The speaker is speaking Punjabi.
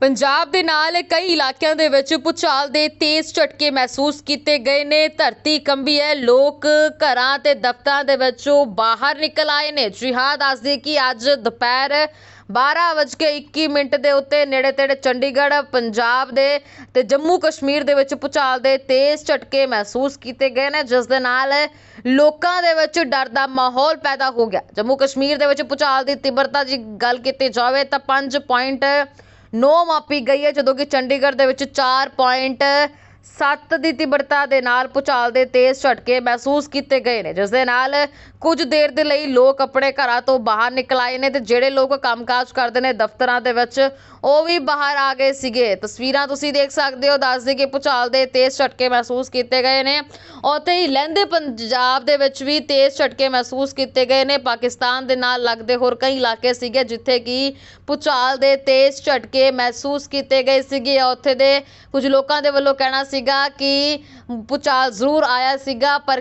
ਪੰਜਾਬ ਦੇ ਨਾਲ ਕਈ ਇਲਾਕਿਆਂ ਦੇ ਵਿੱਚ ਭੂਚਾਲ ਦੇ ਤੇਜ਼ ਝਟਕੇ ਮਹਿਸੂਸ ਕੀਤੇ ਗਏ ਨੇ। ਧਰਤੀ ਕੰਬੀ ਹੈ। ਲੋਕ ਘਰਾਂ ਤੇ ਦਫ਼ਤਰਾਂ ਦੇ ਵਿੱਚੋਂ ਬਾਹਰ ਨਿਕਲ ਆਏ ਨੇ। ਜੀ ਹਾਂ ਦੱਸਦੀ ਕਿ ਅੱਜ ਦੁਪਹਿਰ 12:21 ਮਿੰਟ ਦੇ ਉੱਤੇ ਨੇੜੇ ਤੇੜੇ ਚੰਡੀਗੜ੍ਹ, ਪੰਜਾਬ ਦੇ ਤੇ ਜੰਮੂ ਕਸ਼ਮੀਰ ਦੇ ਵਿੱਚ ਭੂਚਾਲ ਦੇ ਤੇਜ਼ ਝਟਕੇ ਮਹਿਸੂਸ ਕੀਤੇ ਗਏ ਨੇ, ਜਿਸ ਦੇ ਨਾਲ ਲੋਕਾਂ ਦੇ ਵਿੱਚ ਡਰ ਦਾ ਮਾਹੌਲ ਪੈਦਾ ਹੋ ਗਿਆ। ਜੰਮੂ ਕਸ਼ਮੀਰ ਦੇ ਵਿੱਚ ਭੂਚਾਲ ਦੀ ਤੀਬਰਤਾ ਦੀ ਗੱਲ ਕੀਤੀ ਜਾਵੇ ਤਾਂ 5 ਪੁਆਇੰਟ 9 ਮਾਪੀ ਗਈ ਹੈ ਜਦੋਂ ਕਿ ਚੰਡੀਗੜ੍ਹ ਦੇ ਵਿੱਚ ਸੱਤ ਦੀ ਤੀਬਰਤਾ ਦੇ ਨਾਲ ਭੂਚਾਲ ਦੇ ਤੇਜ਼ ਝਟਕੇ ਮਹਿਸੂਸ ਕੀਤੇ ਗਏ ਨੇ ਜਿਸ ਦੇ ਨਾਲ ਕੁਝ ਦੇਰ ਦੇ ਲਈ ਲੋਕ ਆਪਣੇ ਘਰਾਂ ਤੋਂ ਬਾਹਰ ਨਿਕਲ ਆਏ ਨੇ ਤੇ ਜਿਹੜੇ ਲੋਕ ਕੰਮਕਾਜ ਕਰਦੇ ਨੇ ਦਫ਼ਤਰਾਂ ਦੇ ਵਿੱਚ, ਉਹ ਵੀ ਬਾਹਰ ਆ ਗਏ ਸੀਗੇ। ਤਸਵੀਰਾਂ ਤੁਸੀਂ ਦੇਖ ਸਕਦੇ ਹੋ ਦੱਸਦੇ ਕਿ ਭੂਚਾਲ ਦੇ ਤੇਜ਼ ਝਟਕੇ ਮਹਿਸੂਸ ਕੀਤੇ ਗਏ ਨੇ। ਉੱਥੇ ਹੀ ਲਹਿੰਦੇ ਪੰਜਾਬ ਦੇ ਵਿੱਚ ਵੀ ਤੇਜ਼ ਝਟਕੇ ਮਹਿਸੂਸ ਕੀਤੇ ਗਏ ਨੇ। ਪਾਕਿਸਤਾਨ ਦੇ ਨਾਲ ਲੱਗਦੇ ਹੋਰ ਕਈ ਇਲਾਕੇ ਸੀਗੇ, ਜਿੱਥੇ ਕਿ ਭੂਚਾਲ ਦੇ ਤੇਜ਼ ਝਟਕੇ ਮਹਿਸੂਸ ਕੀਤੇ ਗਏ ਸੀਗੇ। ਉੱਥੇ ਦੇ ਕੁਝ ਲੋਕਾਂ ਦੇ ਵੱਲੋਂ ਕਹਿਣਾ ਸੀਗਾ ਕਿ ਭੂਚਾਲ ਜ਼ਰੂਰ ਆਇਆ ਸੀਗਾ ਪਰ